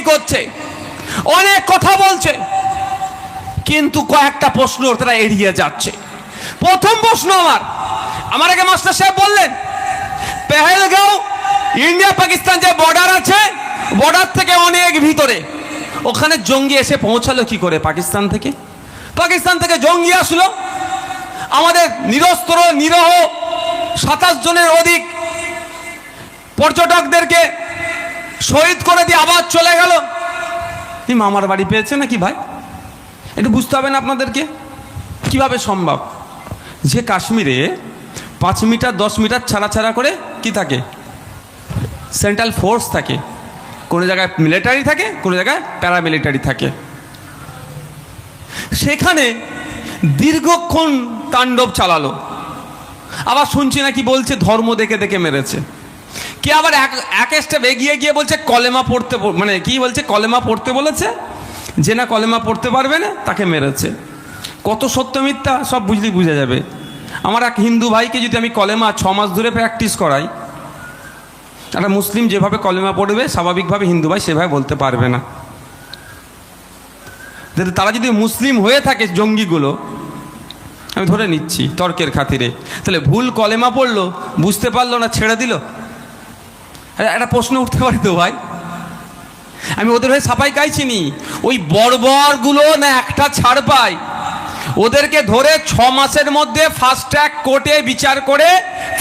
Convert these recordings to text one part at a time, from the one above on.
জঙ্গি করছে, অনেক কথা বলছে, কিন্তু কয়েকটা প্রশ্ন তারা এড়িয়ে যাচ্ছে। প্রথম প্রশ্ন আমার আমার আগে মাস্টার সাহেব বললেন, পেহেলগাঁও, ইন্ডিয়া, পাকিস্তান যে বর্ডার আছে বর্ডার থেকে অনেক ভিতরে, ওখানে জঙ্গি এসে পৌঁছালো কি করে পাকিস্তান থেকে? পাকিস্তান থেকে জঙ্গি আসলো, আমাদের নিরস্ত্র, নিরহ, সাতাশ জনের অধিক পর্যটকদেরকে শহীদ করে দিয়ে আবার চলে গেল। এই মামার বাড়ি পেয়েছে নাকি ভাই? একটু বুঝতে হবে না আপনাদেরকে? কীভাবে সম্ভব? যে কাশ্মীরে পাঁচ মিটার, দশ মিটার ছাড়া ছাড়া করে কি থাকে? সেন্ট্রাল ফোর্স থাকে। কোনো জায়গায় মিলিটারি থাকে, কোনো জায়গায় প্যারামিলিটারি থাকে। সেখানে দীর্ঘক্ষণ তাণ্ডব চালালো। আবার শুনছি নাকি বলছে ধর্ম দেখে দেখে মেরেছে। কে আবার এক এক স্টেপ এগিয়ে গিয়ে বলছে, কলেমা পড়তে মানে কি বলছে, কলেমা পড়তে বলেছে? যে না কলেমা পড়তে পারবে না, তাকে মেরেছে। কত সত্য মিথ্যা, সব বুঝলেই বুঝে যাবে। আমার এক হিন্দু ভাইকে যদি আমি কলেমা ছ মাস ধরে প্র্যাকটিস করাই, একটা মুসলিম যেভাবে কলেমা পড়বে, স্বাভাবিকভাবে হিন্দু ভাই সেভাবে বলতে পারবে না। তারা যদি মুসলিম হয়ে থাকে জঙ্গিগুলো, আমি ধরে নিচ্ছি তর্কের খাতিরে। তাহলে ভুল কলেমা পড়ল, বুঝতে পারল না, ছেড়ে দিল? একটা প্রশ্ন উঠতে পারি তো ভাই। আমি ওদের হয়ে সাফাই গাইছি নি ওই বর্বরগুলো না একটা ছাড় পায়। ওদেরকে ধরে ছ মাসের মধ্যে ফাস্ট ট্র্যাক কোর্টে বিচার করে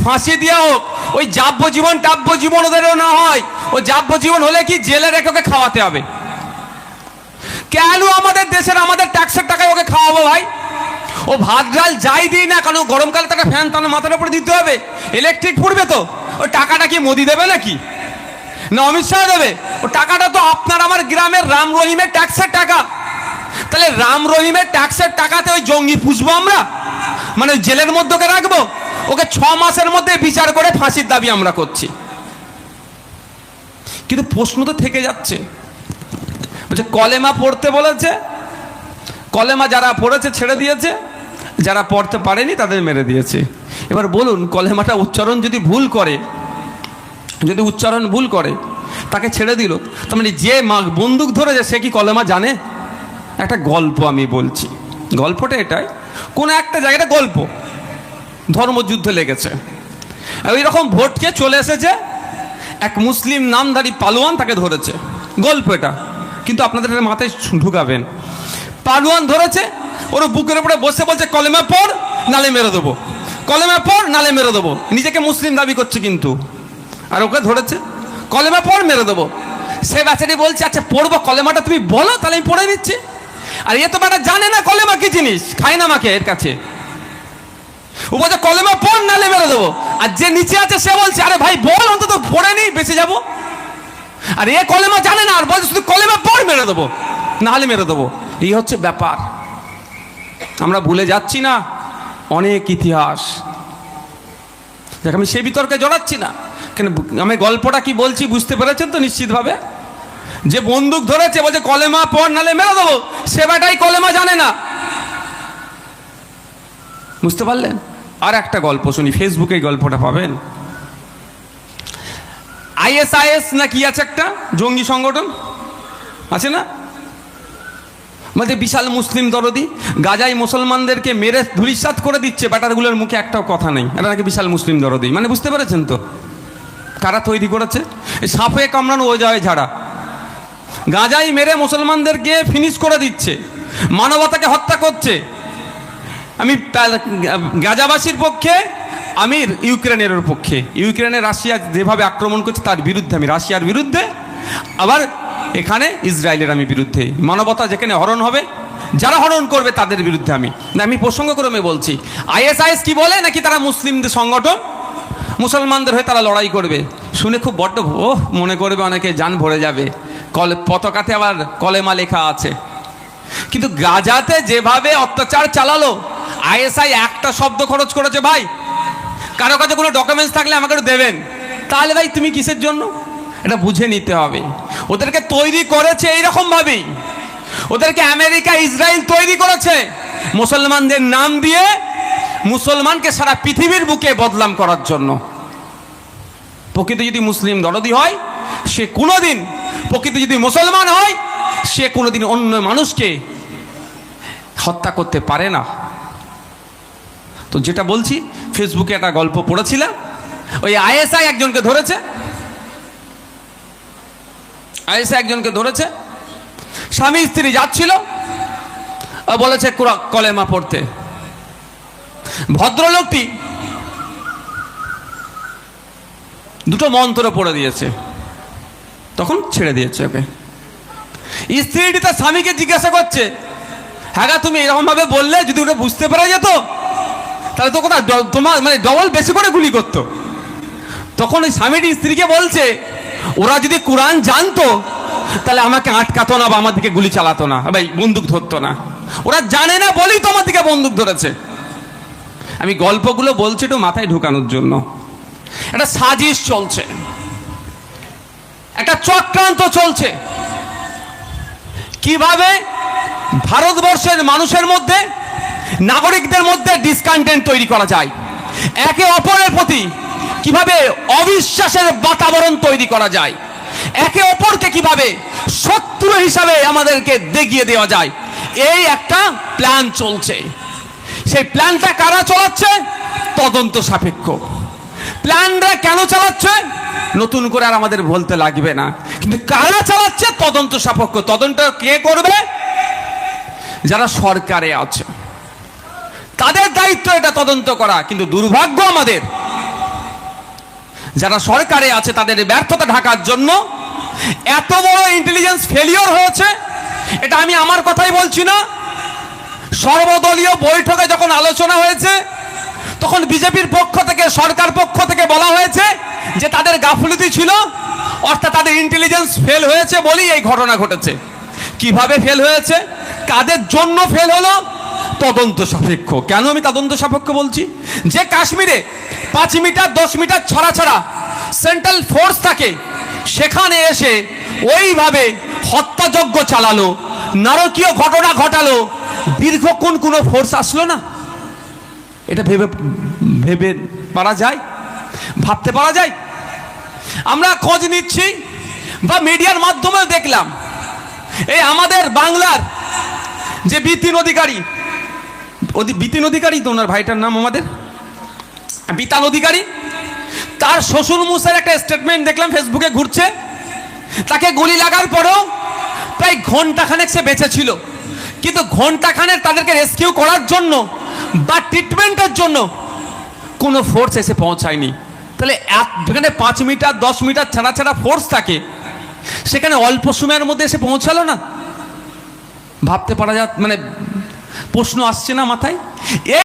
ফাঁসি দেওয়া হোক। ওই যাব্যজীবন টাব্যজীবন ওদেরও না হয়। ও যাব্যজীবন হলে কি জেলে রেখে ওকে খাওয়াতে হবে? কেন আমাদের দেশের আমাদের ট্যাক্সের টাকায় ওকে খাওয়াবো ভাই? ও ভাত ডাল যাই দিই না, কারণ গরমকালে তাকে ফ্যান তার মাথার উপরে দিতে হবে। ইলেকট্রিক পড়বে তো। ওই টাকাটা কি মোদি দেবে নাকি? না, অমিত শাহ দেবে। ও টাকাটা তো আপনার আমার গ্রামের রাম রহিমের ট্যাক্সের টাকা। তাহলে রাম রহিমের ট্যাক্সের টাকাতে ওই জঙ্গি পুষবো আমরা? মানে জেলের মধ্যে ওকে রাখব? ওকে ছ মাসের মধ্যে বিচার করে ফাঁসির দাবি আমরা করছি। কিন্তু প্রশ্ন তো থেকে যাচ্ছে। বলছে, কলেমা পড়তে বলেছে। কলেমা যারা পড়েছে, ছেড়ে দিয়েছে। যারা পড়তে পারেনি, তাদের মেরে দিয়েছে। এবার বলুন, কলেমাটা উচ্চারণ যদি ভুল করে, যদি উচ্চারণ ভুল করে, তাকে ছেড়ে দিল। তার মানে যে মা- বন্দুক ধরে ধরেছে, সে কি কলেমা জানে? একটা গল্প আমি বলছি। গল্পটা এটাই। কোন একটা জায়গাটা গল্প। ধর্মযুদ্ধ লেগেছে। ওই রকম ভোটকে চলে এসেছে? এক মুসলিম নামধারী পালোয়ান তাকে ধরেছে। গল্প এটা। কিন্তু আপনাদের মাথায় ঢুকাবেন। পালোয়ান ধরেছে, ওর বুকের উপরে বসে বলছে, কলেমা পড়, নালে মেরে দেবো। কলেমা পড়, নালে মেরে দেবো। নিজেকে মুসলিম দাবি করছে কিন্তু। আর ওকে ধরেছে, কলেমা পড়, মেরে দেবো। সে বাচ্চাটি বলছে আচ্ছা পড়ব কলেমাটা, তুমি বলো, তাহলে আমি পড়ে নিচ্ছি। আর এ তো বেটা জানে না কলেমা কি জিনিস, খায় না মাকে এর কাছে। ও বলছে, কলেমা পড়, নালে মেরে দেবো। আর যে নিচে আছে, সে বলছে, আরে ভাই, বল, অন্তত পড়ে নি বেঁচে যাব। আর এ কলেমা জানে না, আর বলছে, শুধু কলেমা পড়, মেরে দেবো নাহলে মেরে দেবো। এই হচ্ছে ব্যাপার। আমরা ভুলে যাচ্ছি না। অনেক ইতিহাস। দেখ, আমি সে বিতর্কে জড়াচ্ছি না। কেন, আমি গল্পটা কি বলছি বুঝতে পেরেছেন তো নিশ্চিতভাবে? যে বন্দুক ধরেছে, বলছে, কলেমা পড়, নালে মেরে দেবো। সে বেটাই কলেমা জানে না। বুঝতে পারলেন? আর একটা গল্প শুনি, ফেসবুকে গল্পটা পাবেন। আইএসআইএস না কি আছে একটা? জঙ্গি সংগঠন? আছে না? মানে বিশাল মুসলিম দরদি গাজাই মুসলমানদেরকে মেরে ধুলিসাত করে দিচ্ছে ব্যাটারগুলোর মুখে একটাও কথা নেই। এটা নাকি বিশাল মুসলিম দরদি। মানে বুঝতে পেরেছেন তো? কারা তৈরি করেছে? সাপে কামড়ানো ও যায় ঝাড়া। গাজাই মেরে মুসলমানদেরকে ফিনিশ করে দিচ্ছে, মানবতাকে হত্যা করছে। আমি গাজাবাসীর পক্ষে আমি ইউক্রেনের পক্ষে। ইউক্রেনে রাশিয়া যেভাবে আক্রমণ করছে, তার বিরুদ্ধে আমি, রাশিয়ার বিরুদ্ধে। আবার এখানে ইসরায়েলের আমি বিরুদ্ধে। মানবতা যেখানে হরণ হবে, যারা হরণ করবে তাদের বিরুদ্ধে আমি। না, আমি প্রসঙ্গক্রমে বলছি, আইএসআইএস কি বলে নাকি তারা মুসলিমদের সংগঠন? মুসলমানদের হয়ে তারা লড়াই করবে। শুনে খুব বড্ড ও মনে করবে অনেকে যান ভরে যাবে। কলে, পতাকাতে আবার কলেমা লেখা আছে। কিন্তু গাজাতে যেভাবে অত্যাচার চালালো, আইএসআই একটা শব্দ খরচ করেছে, ভাই। কারও কাছে কোনো ডকুমেন্টস থাকলে আমাকে দেবেন। তাহলে ভাই, তুমি কিসের জন্য? এটা বুঝে নিতে হবে। ওদেরকে তৈরি করেছে এইরকম ভাবেই। ওদেরকে আমেরিকা, ইসরায়েল তৈরি করেছে। মুসলমানদের নাম দিয়ে মুসলমানকে সারা পৃথিবীর বুকে বদলাম করার জন্য। প্রকৃতি যদি মুসলিম দরদি হয়, সে কোনোদিন প্রকৃতি যদি মুসলমান হয়, সে কোনোদিন অন্য মানুষকে হত্যা করতে পারে না। তো যেটা বলছি, ফেসবুকে একটা গল্প পড়েছিলাম। ওই আইএসআই একজনকে ধরেছে। আইএসআই একজনকে ধরেছে। স্বামী স্ত্রী যাচ্ছিল বলেছে, কুরা- কলেমা পড়তে। ভদ্রলোকটি দুটো মন্ত্র পড়ে দিয়েছে, তখন ছেড়ে দিয়েছে ওকে। স্ত্রীটি তার স্বামীকে জিজ্ঞাসা করছে হ্যাঁ তুমি এরকম ভাবে বললে যদি ওটা বুঝতে পারা যেত, তাহলে তো কোথাও তোমার মানে ডবল বেশি করে গুলি করতো? তখন ওই স্বামীটি স্ত্রীকে বলছে ওরা যদি কোরআন জানতো, তাহলে আমাকে আটকাতো না বা আমার দিকে গুলি চালাতো না। ভাই, বন্দুক ধরতো না। ওরা জানে না বলেই তো আমার দিকে বন্দুক ধরেছে। আমি গল্পগুলো বলছি একটু মাথায় ঢুকানোর জন্য। একটা সাজিশ চলছে। একটা চক্রান্ত চলছে। কীভাবে ভারতবর্ষের মানুষের মধ্যে, নাগরিকদের মধ্যে ডিসকান্টেন্ট তৈরি করা যায়? একে অপরের প্রতি কীভাবে অবিশ্বাসের বাতাবরণ তৈরি করা যায়? একে অপরকে কীভাবে শত্রু হিসাবে আমাদেরকে দেখিয়ে দেওয়া যায়? এই একটা প্ল্যান চলছে। সেই প্ল্যানটা কারা চালাচ্ছে? তদন্ত সাপেক্ষ। প্ল্যানটা কেন চালাচ্ছে? নতুন করে আর আমাদের বলতে লাগবে না। কিন্তু কারা চালাচ্ছে? তদন্ত সাপেক্ষ। তদন্ত কে করবে? যারা সরকারে আছে। তাদের দায়িত্ব এটা তদন্ত করা। কিন্তু দুর্ভাগ্য আমাদের যারা সরকারে আছে তাদের ব্যর্থতা ঢাকার জন্য এত বড় ইন্টেলিজেন্স ফেলিওর হয়েছে, এটা আমি আমার কথাই বলছি না। সর্বদলীয় বৈঠকে যখন আলোচনা হয়েছে, তখন বিজেপির পক্ষ থেকে, সরকার পক্ষ থেকে বলা হয়েছে যে তাদের গাফলতি ছিল, অর্থাৎ তাদের ইন্টেলিজেন্স ফেল হয়েছে বলেই এই ঘটনা ঘটেছে। কীভাবে ফেল হয়েছে? কাদের জন্য ফেল হলো? তদন্ত সাপেক্ষ। কেন আমি তদন্ত সাপেক্ষ বলছি? যে কাশ্মীরে পাঁচ মিটার, দশ মিটার ছড়া ছড়া সেন্ট্রাল ফোর্স থাকে, সেখানে এসে ওইভাবে হত্যাযজ্ঞ চালালো, নারকীয় ঘটনা ঘটালো দীর্ঘক্ষণ কোনো ফোর্স আসলো না? এটা ভেবে ভেবে পারা যায়? ভাবতে পারা যায়? আমরা খোঁজ নিচ্ছি বা মিডিয়ার মাধ্যমে দেখলাম, এই আমাদের বাংলার যে বিতিন অধিকারী অধি- বিতিন অধিকারী? তো ওনার ভাইটার নাম আমাদের? বিতান অধিকারী? তার শ্বশুর মুসের একটা স্টেটমেন্ট দেখলাম ফেসবুকে ঘুরছে। তাকে গুলি লাগার পরেও প্রায় ঘন্টাখানেক সে বেঁচে ছিল। কিন্তু ঘন্টাখানেক তাদেরকে রেস্কিউ করার জন্য বা ট্রিটমেন্টের জন্য কোনো ফোর্স এসে পৌঁছায়নি। তাহলে যেখানে পাঁচ মিটার, দশ মিটার ছাড়া ছাড়া ফোর্স থাকে, সেখানে অল্প সময়ের মধ্যে এসে পৌঁছালো না? ভাবতে পারা যা মানে প্রশ্ন আসছে না মাথায়?